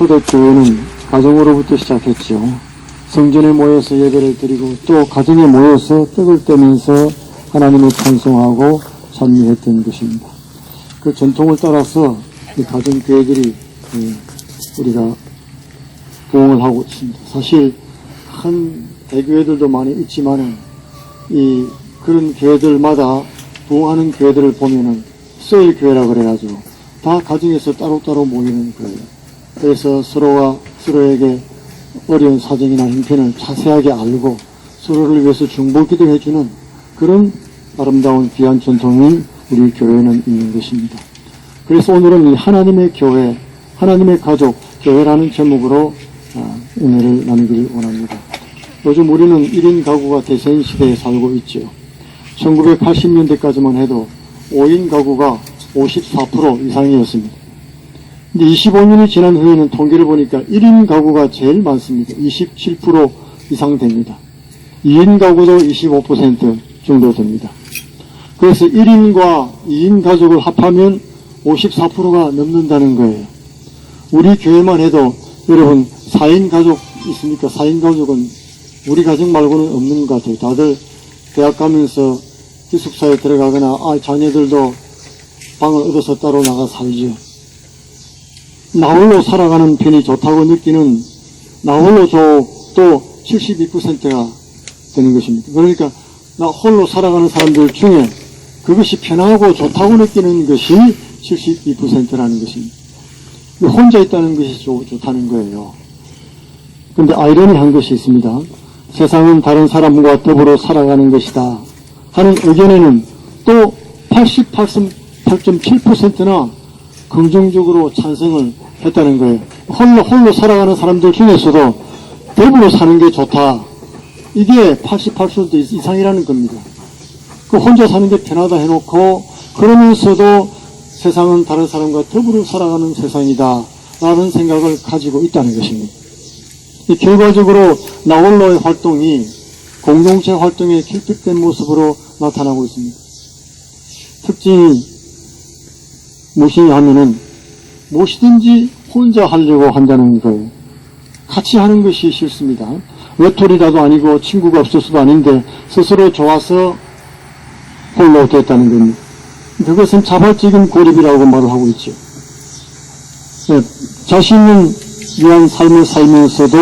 초대교회는 가정으로부터 시작했죠. 성전에 모여서 예배를 드리고 또 가정에 모여서 떡을 떼면서 하나님을 찬송하고 찬미했던 것입니다. 그 전통을 따라서 이 가정교회들이 예, 우리가 부흥을 하고 있습니다. 사실 한 대교회들도 많이 있지만은 이 그런 교회들마다 부흥하는 교회들을 보면은 소일 교회라 그래가지고 다 가정에서 따로따로 모이는 거예요. 그래서 서로가 서로에게 어려운 사정이나 형편을 자세하게 알고 서로를 위해서 중보 기도 해주는 그런 아름다운 귀한 전통이 우리 교회는 있는 것입니다. 그래서 오늘은 이 하나님의 교회, 하나님의 가족, 교회라는 제목으로 아, 은혜를 나누기를 원합니다. 요즘 우리는 1인 가구가 대세인 시대에 살고 있죠. 1980년대까지만 해도 5인 가구가 54% 이상이었습니다. 근데 25년이 지난 후에는 통계를 보니까 1인 가구가 제일 많습니다. 27% 이상 됩니다. 2인 가구도 25% 정도 됩니다. 그래서 1인과 2인 가족을 합하면 54%가 넘는다는 거예요. 우리 교회만 해도 여러분 4인 가족 있습니까? 4인 가족은 우리 가족 말고는 없는 것 같아요. 다들 대학 가면서 기숙사에 들어가거나 아, 자녀들도 방을 얻어서 따로 나가 살지요. 나홀로 살아가는 편이 좋다고 느끼는 나홀로족도 72%가 되는 것입니다. 그러니까 나 홀로 살아가는 사람들 중에 그것이 편하고 좋다고 느끼는 것이 72%라는 것입니다. 혼자 있다는 것이 좋, 좋다는 거예요. 근데 아이러니한 것이 있습니다. 세상은 다른 사람과 더불어 살아가는 것이다 하는 의견에는 또 88.7%나 긍정적으로 찬성을 했다는 거예요. 홀로 홀로 살아가는 사람들 중에서도 더불어 사는 게 좋다. 이게 88% 이상이라는 겁니다. 그 혼자 사는 게 편하다 해놓고 그러면서도 세상은 다른 사람과 더불어 살아가는 세상이다. 라는 생각을 가지고 있다는 것입니다. 이 결과적으로 나홀로의 활동이 공동체 활동의 결핍된 모습으로 나타나고 있습니다. 특징이 무엇이냐 하면은 무엇이든지 혼자 하려고 한다는 거예요. 같이 하는 것이 싫습니다. 외톨이라도 아니고 친구가 없어서도 아닌데 스스로 좋아서 홀로 됐다는 겁니다. 그것은 자발적인 고립이라고 말을 하고 있죠. 네, 자신은 위한 삶을 살면서도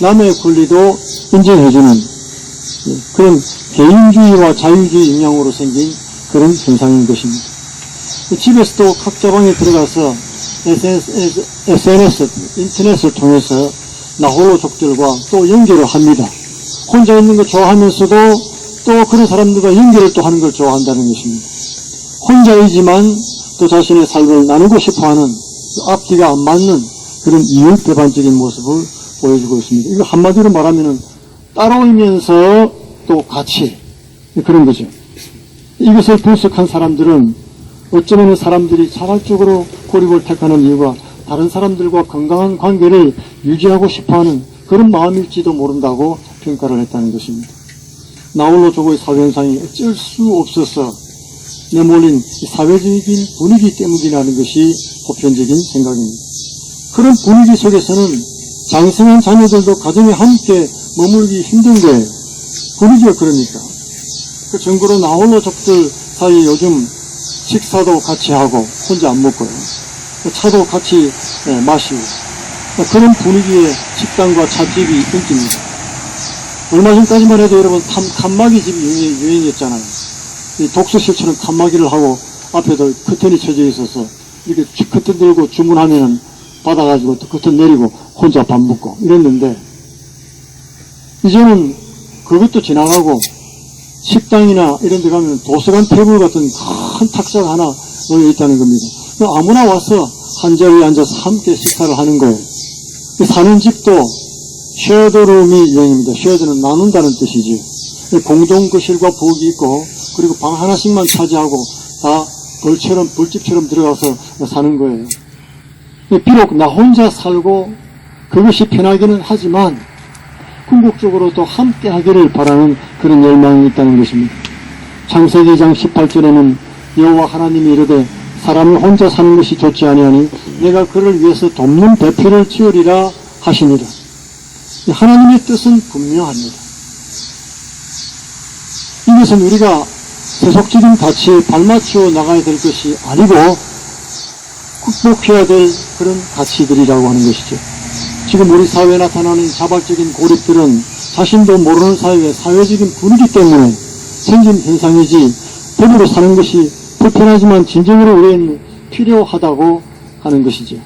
남의 권리도 인정해주는 네, 그런 개인주의와 자유주의 영향으로 생긴 그런 현상인 것입니다. 집에서도 각 자 방에 들어가서 SNS, SNS, 인터넷을 통해서 나홀로족들과 또 연결을 합니다. 혼자 있는 거 좋아하면서도 또 그런 사람들과 연결을 또 하는 걸 좋아한다는 것입니다. 혼자이지만 또 자신의 삶을 나누고 싶어 하는 그 앞뒤가 안 맞는 그런 이율 배반적인 모습을 보여주고 있습니다. 이거 한마디로 말하면은 따라오면서 또 같이 그런 거죠. 이것을 분석한 사람들은 어쩌면 사람들이 자발적으로 고립을 택하는 이유가 다른 사람들과 건강한 관계를 유지하고 싶어하는 그런 마음일지도 모른다고 평가를 했다는 것입니다. 나홀로 조고의 사회현상이 어쩔 수 없어서 내몰린 이 사회적인 분위기 때문이라는 것이 보편적인 생각입니다. 그런 분위기 속에서는 장성한 자녀들도 가정에 함께 머물기 힘든 거예요. 분위기가 그러니까. 그 정부로 나홀로 족들 사이에 요즘 식사도 같이 하고 혼자 안 먹고요. 차도 같이 예, 마시고 그런 분위기의 식당과 찻집이 인기입니다. 얼마 전까지만 해도 여러분 칸, 칸막이 집이 유행, 유행이었잖아요. 이 독서실처럼 칸막이를 하고 앞에도 커튼이 쳐져 있어서 이렇게 커튼 들고 주문하면은 받아가지고 또 커튼 내리고 혼자 밥 먹고 이랬는데 이제는 그것도 지나가고 식당이나 이런 데 가면 도서관 테이블 같은 큰 탁자가 하나 놓여 있다는 겁니다. 아무나 와서 한 자리에 앉아서 함께 식사를 하는 거예요. 사는 집도 쉐어드룸이 유행입니다. 쉐어드는 나눈다는 뜻이지. 공동 거실과 부엌이 있고 그리고 방 하나씩만 차지하고 다 벌처럼 벌집처럼 들어가서 사는 거예요. 비록 나 혼자 살고 그것이 편하기는 하지만 궁극적으로 또 함께 하기를 바라는 그런 열망이 있다는 것입니다. 창세기 2장 18절에는 여호와 하나님이 이르되 사람이 혼자 사는 것이 좋지 아니하니 내가 그를 위해서 돕는 배필을 지으리라 하시니라. 하나님의 뜻은 분명합니다. 이것은 우리가 세속적인 가치에 발맞추어 나가야 될 것이 아니고 극복해야 될 그런 가치들이라고 하는 것이죠. 지금 우리 사회에 나타나는 자발적인 고립들은 자신도 모르는 사회의 사회적인 분위기 때문에 생긴 현상이지 더불어 사는 것이 불편하지만 진정으로 우리에는 필요하다고 하는 것이죠.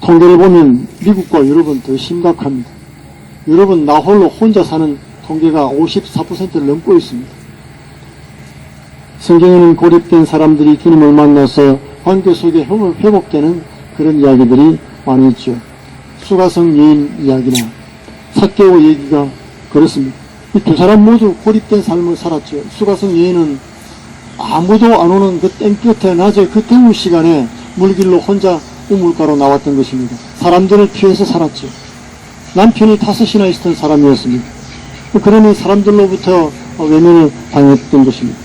통계를 보면 미국과 유럽은 더 심각합니다. 유럽은 나 홀로 혼자 사는 통계가 54%를 넘고 있습니다. 성경에는 고립된 사람들이 주님을 만나서 관계 속에 회복- 회복되는 그런 이야기들이 많이 있죠. 수가성 여인 이야기나 사개오 얘기가 그렇습니다. 이 두 사람 모두 고립된 삶을 살았죠. 수가성 여인은 아무도 안 오는 그 땡볕에 낮에 그 더운 시간에 물길로 혼자 우물가로 나왔던 것입니다. 사람들을 피해서 살았죠. 남편이 다섯이나 있었던 사람이었습니다. 그러니 사람들로부터 외면을 당했던 것입니다.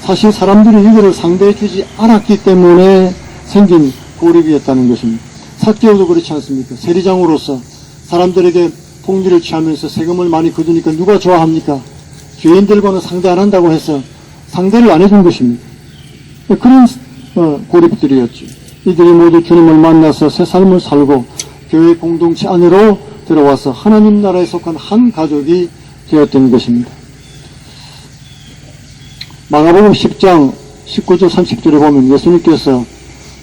사실 사람들이 이거를 상대해 주지 않았기 때문에 생긴 고립이었다는 것입니다. 사개오도 그렇지 않습니까? 세리장으로서 사람들에게 폭리를 취하면서 세금을 많이 거두니까 누가 좋아합니까? 죄인들과는 상대 안 한다고 해서 상대를 안 해준 것입니다. 그런 어, 고립들이었죠. 이들이 모두 주님을 만나서 새 삶을 살고 교회 공동체 안으로 들어와서 하나님 나라에 속한 한 가족이 되었던 것입니다. 마가복음 10장 19절 30절에 보면 예수님께서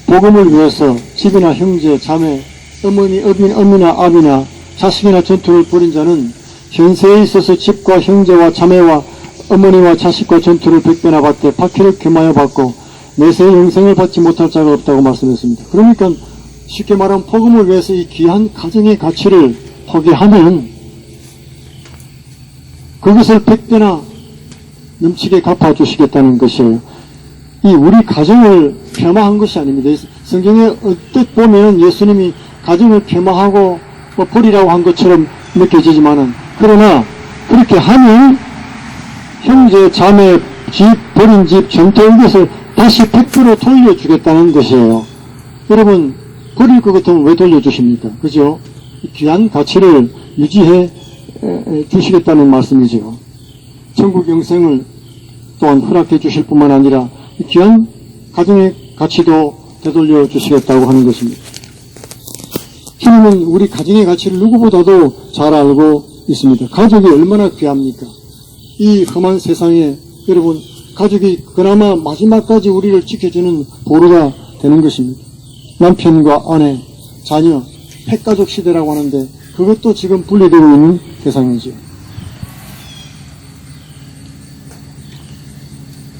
복음을 위해서 집이나 형제, 자매, 어머니, 어빈, 어미나 아비나 자식이나 전투를 벌인 자는 현세에 있어서 집과 형제와 자매와 어머니와 자식과 전투를 백배나 받되 박해를 겸하여 받고 내세의 영생을 받지 못할 자가 없다고 말씀했습니다. 그러니까 쉽게 말하면 복음을 위해서 이 귀한 가정의 가치를 포기하면 그것을 백배나 넘치게 갚아주시겠다는 것이에요. 이 우리 가정을 폄하한 것이 아닙니다. 성경에 어뜻 보면 예수님이 가정을 폄하하고 뭐 버리라고 한 것처럼 느껴지지만은 그러나 그렇게 하면 형제, 자매, 집, 버린 집, 전체 이것을 다시 100% 돌려주겠다는 것이에요. 여러분 버릴 것 같으면 왜 돌려주십니까? 그죠? 이 귀한 가치를 유지해 주시겠다는 말씀이죠. 천국 영생을 또한 허락해 주실 뿐만 아니라 이 귀한 가정의 가치도 되돌려 주시겠다고 하는 것입니다. 주님은 우리 가정의 가치를 누구보다도 잘 알고 있습니다. 가족이 얼마나 귀합니까? 이 험한 세상에 여러분 가족이 그나마 마지막까지 우리를 지켜주는 보루가 되는 것입니다. 남편과 아내, 자녀, 핵가족 시대라고 하는데 그것도 지금 분리되고 있는 대상이죠.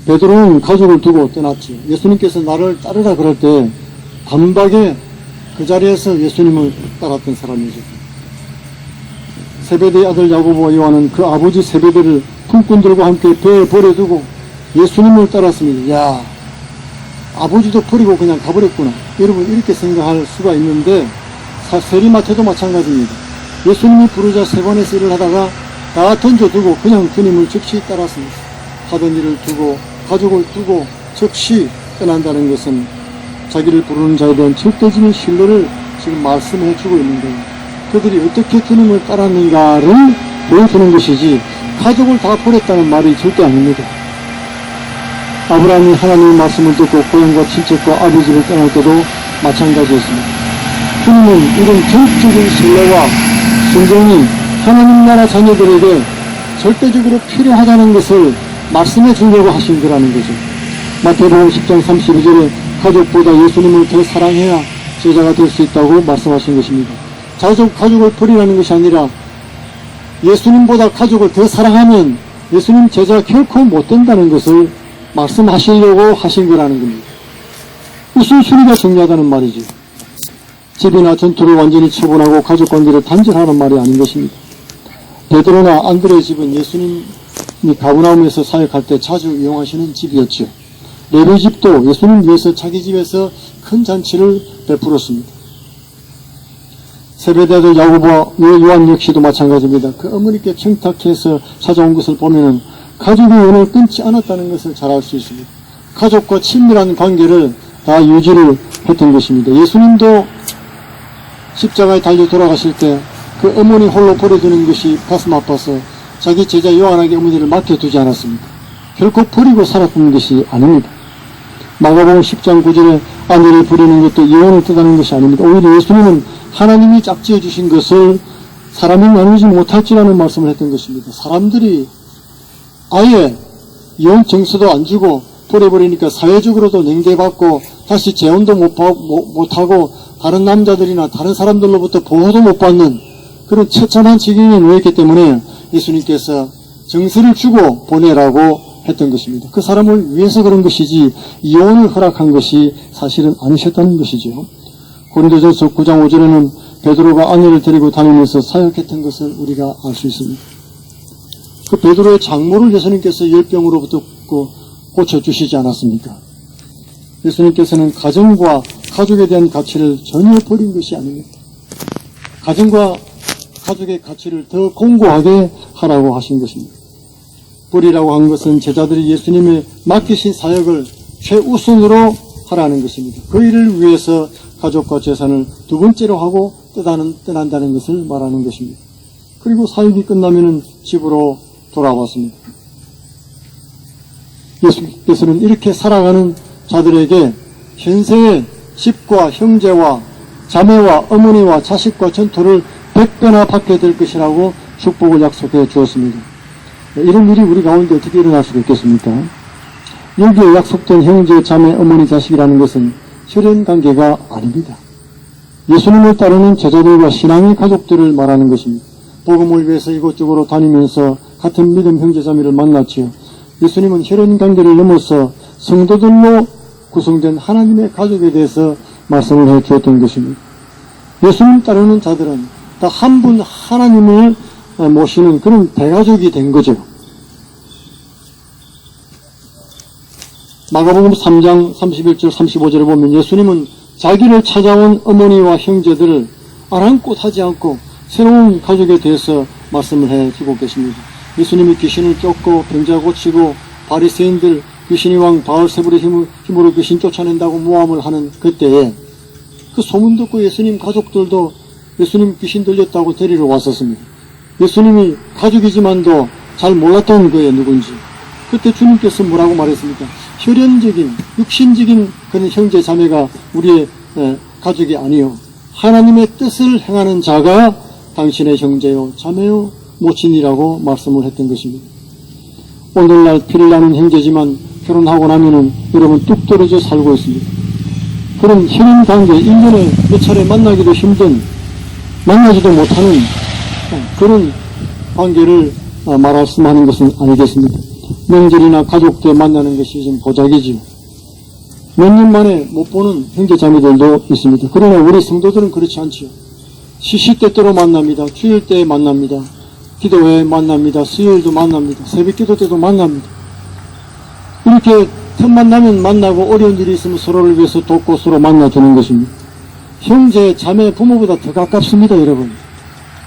베드로는 가족을 두고 떠났지. 예수님께서 나를 따르라 그럴 때 단박에 그 자리에서 예수님을 따랐던 사람이죠. 세베대의 아들 야고보와 요한은 그 아버지 세베대를 품꾼들과 함께 배에 버려두고 예수님을 따랐습니다. 야, 아버지도 버리고 그냥 가버렸구나. 여러분 이렇게 생각할 수가 있는데 사- 세리마태도 마찬가지입니다. 예수님이 부르자 세관에서 일을 하다가 다 던져두고 그냥 주님을 즉시 따랐습니다. 하던 일을 두고 가족을 두고 즉시 떠난다는 것은 자기를 부르는 자에 대한 절대적인 신뢰를 지금 말씀해 주고 있는 거예요. 그들이 어떻게 주님을 따랐는가를 보여주는 것이지 가족을 다 버렸다는 말이 절대 아닙니다. 아브라함이 하나님의 말씀을 듣고 고향과 친척과 아버지를 떠날 때도 마찬가지였습니다. 주님은 이런 전적인 신뢰와 순종이 하나님 나라 자녀들에게 절대적으로 필요하다는 것을 말씀해 주려고 하신 거라는 거죠. 마태복음 10장 32절에 가족보다 예수님을 더 사랑해야 제자가 될 수 있다고 말씀하신 것입니다. 가족, 가족을 버리라는 것이 아니라 예수님보다 가족을 더 사랑하면 예수님 제자 결코 못 된다는 것을 말씀하시려고 하신 거라는 겁니다. 우선순위가 중요하다는 말이죠. 집이나 전투를 완전히 처분하고 가족 관계를 단절하는 말이 아닌 것입니다. 베드로나 안드레의 집은 예수님이 가브나움에서 사역할 때 자주 이용하시는 집이었죠. 레위 집도 예수님 위해서 자기 집에서 큰 잔치를 베풀었습니다. 세베대들 야고보와 요한 역시도 마찬가지입니다. 그 어머니께 청탁해서 찾아온 것을 보면은 가족의 연을 끊지 않았다는 것을 잘 알 수 있습니다. 가족과 친밀한 관계를 다 유지를 했던 것입니다. 예수님도 십자가에 달려 돌아가실 때 그 어머니 홀로 버려두는 것이 가슴 아파서 자기 제자 요한에게 어머니를 맡겨두지 않았습니다. 결코 버리고 살았던 것이 아닙니다. 마가복음 10장 9절에 아내를 부리는 것도 이혼을 뜻하는 것이 아닙니다. 오히려 예수님은 하나님이 짝지어 주신 것을 사람이 나누지 못할지라는 말씀을 했던 것입니다. 사람들이 아예 이혼 정서도 안 주고 버려버리니까 사회적으로도 냉대받고 다시 재혼도 못하고 다른 남자들이나 다른 사람들로부터 보호도 못 받는 그런 처참한 지경에 놓였기 때문에 예수님께서 정서를 주고 보내라고 했던 것입니다. 그 사람을 위해서 그런 것이지 이혼을 허락한 것이 사실은 아니셨다는 것이죠. 고린도전서 9장 5절에는 베드로가 아내를 데리고 다니면서 사역했던 것을 우리가 알 수 있습니다. 그 베드로의 장모를 예수님께서 열병으로부터 그 고쳐주시지 않았습니까? 예수님께서는 가정과 가족에 대한 가치를 전혀 버린 것이 아닙니다. 가정과 가족의 가치를 더 공고하게 하라고 하신 것입니다. 버리라고 한 것은 제자들이 예수님의 맡기신 사역을 최우선으로 하라는 것입니다. 그 일을 위해서 가족과 재산을 두 번째로 하고 떠나는, 떠난다는 것을 말하는 것입니다. 그리고 사역이 끝나면은 집으로 돌아왔습니다. 예수께서는 이렇게 살아가는 자들에게 현세의 집과 형제와 자매와 어머니와 자식과 전토를 백배나 받게 될 것이라고 축복을 약속해 주었습니다. 이런 일이 우리 가운데 어떻게 일어날 수가 있겠습니까? 여기에 약속된 형제, 자매, 어머니, 자식이라는 것은 혈연 관계가 아닙니다. 예수님을 따르는 제자들과 신앙의 가족들을 말하는 것입니다. 복음을 위해서 이곳저곳으로 다니면서 같은 믿음 형제자매를 만났지요. 예수님은 혈연 관계를 넘어서 성도들로 구성된 하나님의 가족에 대해서 말씀을 해 주었던 것입니다. 예수님 따르는 자들은 다 한 분 하나님을 모시는 그런 대가족이 된 거죠. 마가복음 3장 31절 35절에 보면 예수님은 자기를 찾아온 어머니와 형제들을 아랑곳 하지 않고 새로운 가족에 대해서 말씀을 해 주고 계십니다. 예수님이 귀신을 쫓고 병자 고치고 바리새인들 귀신의 왕 바알세불의 힘으로 귀신 쫓아낸다고 모함을 하는 그때에 그 소문 듣고 예수님 가족들도 예수님 귀신 들렸다고 데리러 왔었습니다. 예수님이 가족이지만도 잘 몰랐던 거예요, 누군지. 그때 주님께서 뭐라고 말했습니까? 혈연적인, 육신적인 그런 형제 자매가 우리의 에, 가족이 아니요. 하나님의 뜻을 행하는 자가 당신의 형제요, 자매요, 모친이라고 말씀을 했던 것입니다. 오늘날 피를 나는 형제지만 결혼하고 나면은 여러분 뚝 떨어져 살고 있습니다. 그런 혈연 관계, 1년에 몇 차례 만나기도 힘든, 만나지도 못하는 그런 관계를 어, 말씀하는 것은 아니겠습니까? 명절이나 가족 때 만나는 것이 좀 보자기지요. 몇 년 만에 못 보는 형제 자매들도 있습니다. 그러나 우리 성도들은 그렇지 않지요. 시시때때로 만납니다. 주일 때 만납니다. 기도회 만납니다. 수요일도 만납니다. 새벽 기도 때도 만납니다. 이렇게 틈만 나면 만나고 어려운 일이 있으면 서로를 위해서 돕고 서로 만나주는 것입니다. 형제, 자매, 부모보다 더 가깝습니다, 여러분.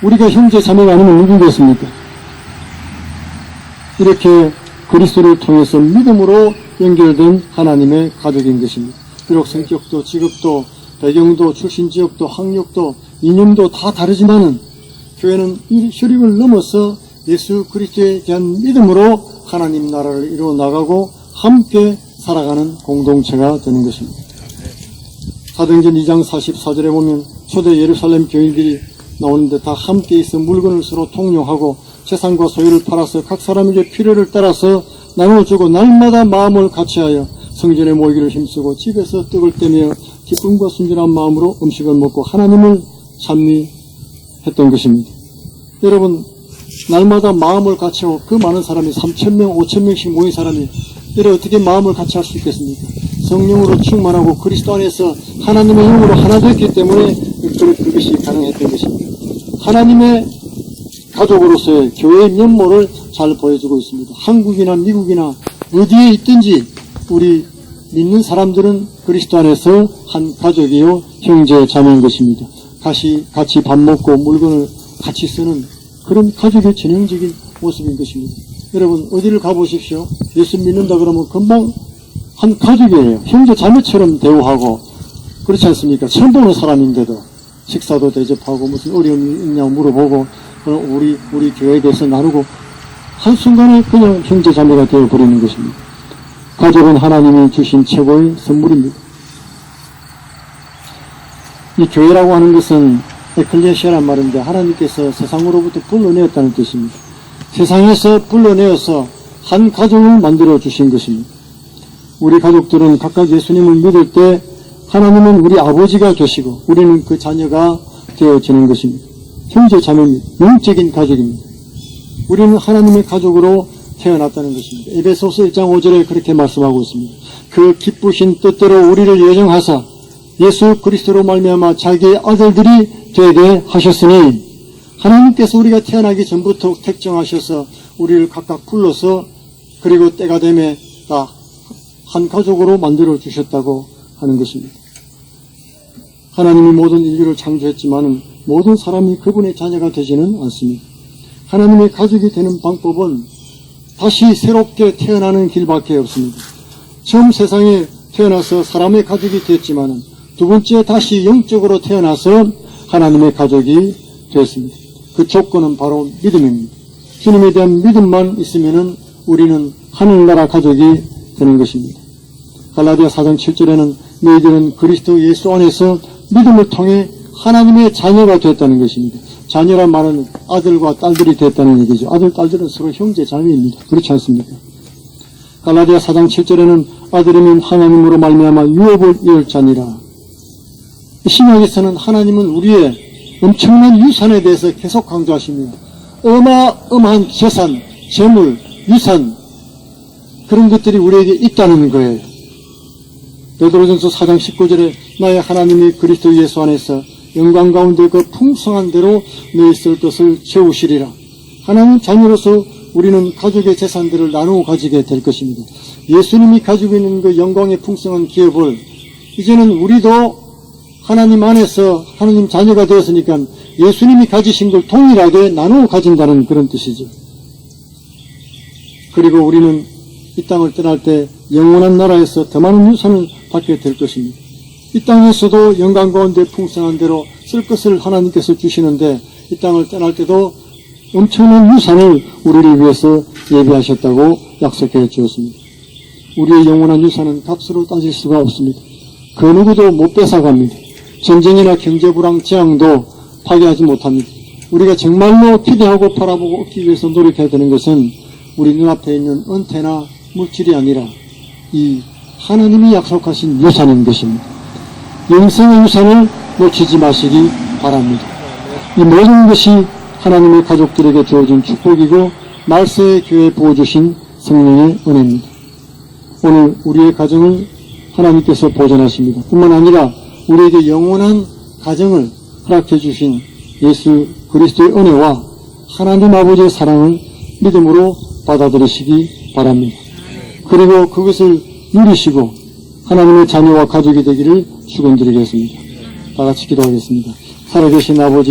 우리가 형제, 자매가 아니면 누구겠습니까? 이렇게 그리스도를 통해서 믿음으로 연결된 하나님의 가족인 것입니다. 비록 성격도, 직업도, 배경도, 출신 지역도, 학력도, 이념도 다 다르지만은 교회는 이 혈육을 넘어서 예수 그리스도에 대한 믿음으로 하나님 나라를 이루어 나가고 함께 살아가는 공동체가 되는 것입니다. 사도행전 2장 44절에 보면 초대 예루살렘 교인들이 나오는데 다 함께 있어 물건을 서로 통용하고 재산과 소유를 팔아서 각 사람에게 필요를 따라서 나누어주고 날마다 마음을 같이하여 성전에 모이기를 힘쓰고 집에서 떡을 떼며 기쁨과 순전한 마음으로 음식을 먹고 하나님을 찬미했던 것입니다. 여러분 날마다 마음을 같이 하고 그 많은 사람이 3천명 5천명씩 모인 사람이 이래 어떻게 마음을 같이 할 수 있겠습니까? 성령으로 충만하고 그리스도 안에서 하나님의 영으로 하나 됐기 때문에 그- 그것이 가능했던 것입니다. 하나님의 가족으로서의 교회의 면모를 잘 보여주고 있습니다. 한국이나 미국이나 어디에 있든지 우리 믿는 사람들은 그리스도 안에서 한 가족이요 형제 자매인 것입니다. 같이 같이 밥 먹고 물건을 같이 쓰는 그런 가족의 전형적인 모습인 것입니다. 여러분 어디를 가보십시오. 예수 믿는다 그러면 금방 한 가족이에요. 형제 자매처럼 대우하고 그렇지 않습니까? 처음 보는 사람인데도 식사도 대접하고 무슨 어려움이 있냐고 물어보고 어, 우리 우리 교회에 대해서 나누고 한순간에 그냥 형제 자매가 되어 버리는 것입니다. 가족은 하나님이 주신 최고의 선물입니다. 이 교회라고 하는 것은 에클레시아란 말인데 하나님께서 세상으로부터 불러내었다는 뜻입니다. 세상에서 불러내어서 한 가정을 만들어 주신 것입니다. 우리 가족들은 각각 예수님을 믿을 때 하나님은 우리 아버지가 되시고 우리는 그 자녀가 되어지는 것입니다. 형제 자매입니다. 영적인 가족입니다. 우리는 하나님의 가족으로 태어났다는 것입니다. 에베소서 1장 5절에 그렇게 말씀하고 있습니다. 그 기쁘신 뜻대로 우리를 예정하사 예수 그리스도로 말미암아 자기의 아들들이 되게 하셨으니 하나님께서 우리가 태어나기 전부터 택정하셔서 우리를 각각 불러서 그리고 때가 되매 다 한 가족으로 만들어 주셨다고 하는 것입니다. 하나님이 모든 인류를 창조했지만 모든 사람이 그분의 자녀가 되지는 않습니다. 하나님의 가족이 되는 방법은 다시 새롭게 태어나는 길밖에 없습니다. 처음 세상에 태어나서 사람의 가족이 됐지만 두 번째 다시 영적으로 태어나서 하나님의 가족이 되었습니다. 그 조건은 바로 믿음입니다. 주님에 대한 믿음만 있으면 우리는 하늘나라 가족이 되는 것입니다. 갈라디아 4장 7절에는 너희들은 그리스도 예수 안에서 믿음을 통해 하나님의 자녀가 됐다는 것입니다. 자녀란 말은 아들과 딸들이 됐다는 얘기죠. 아들, 딸들은 서로 형제, 자매입니다. 그렇지 않습니까? 갈라디아 4장 7절에는 아들이면 하나님으로 말미암아 유업을 이을 자니라. 신약에서는 하나님은 우리의 엄청난 유산에 대해서 계속 강조하십니다. 어마어마한 재산, 재물, 유산 그런 것들이 우리에게 있다는 거예요. 베드로전서 4장 19절에 나의 하나님이 그리스도 예수 안에서 영광 가운데 그 풍성한 대로 너희 쓸 것을 채우시리라. 하나님 자녀로서 우리는 가족의 재산들을 나누어 가지게 될 것입니다. 예수님이 가지고 있는 그 영광의 풍성한 기업을 이제는 우리도 하나님 안에서 하나님 자녀가 되었으니까 예수님이 가지신 걸 동일하게 나누어 가진다는 그런 뜻이죠. 그리고 우리는 이 땅을 떠날 때 영원한 나라에서 더 많은 유산을 받게 될 것입니다. 이 땅에서도 영광 가운데 풍성한 대로 쓸 것을 하나님께서 주시는데 이 땅을 떠날 때도 엄청난 유산을 우리를 위해서 예비하셨다고 약속해 주었습니다. 우리의 영원한 유산은 값으로 따질 수가 없습니다. 그 누구도 못 뺏어갑니다. 전쟁이나 경제 불황, 재앙도 파괴하지 못합니다. 우리가 정말로 기대하고 바라보고 얻기 위해서 노력해야 되는 것은 우리 눈앞에 있는 은퇴나 물질이 아니라 이 하나님이 약속하신 유산인 것입니다. 영생의 유산을 놓치지 마시기 바랍니다. 이 모든 것이 하나님의 가족들에게 주어진 축복이고 말세의 교회에 부어주신 성령의 은혜입니다. 오늘 우리의 가정을 하나님께서 보존하십니다. 뿐만 아니라 우리에게 영원한 가정을 허락해 주신 예수 그리스도의 은혜와 하나님 아버지의 사랑을 믿음으로 받아들이시기 바랍니다. 그리고 그것을 누리시고 하나님의 자녀와 가족이 되기를 축원드리겠습니다. 다 같이 기도하겠습니다. 살아계신 아버지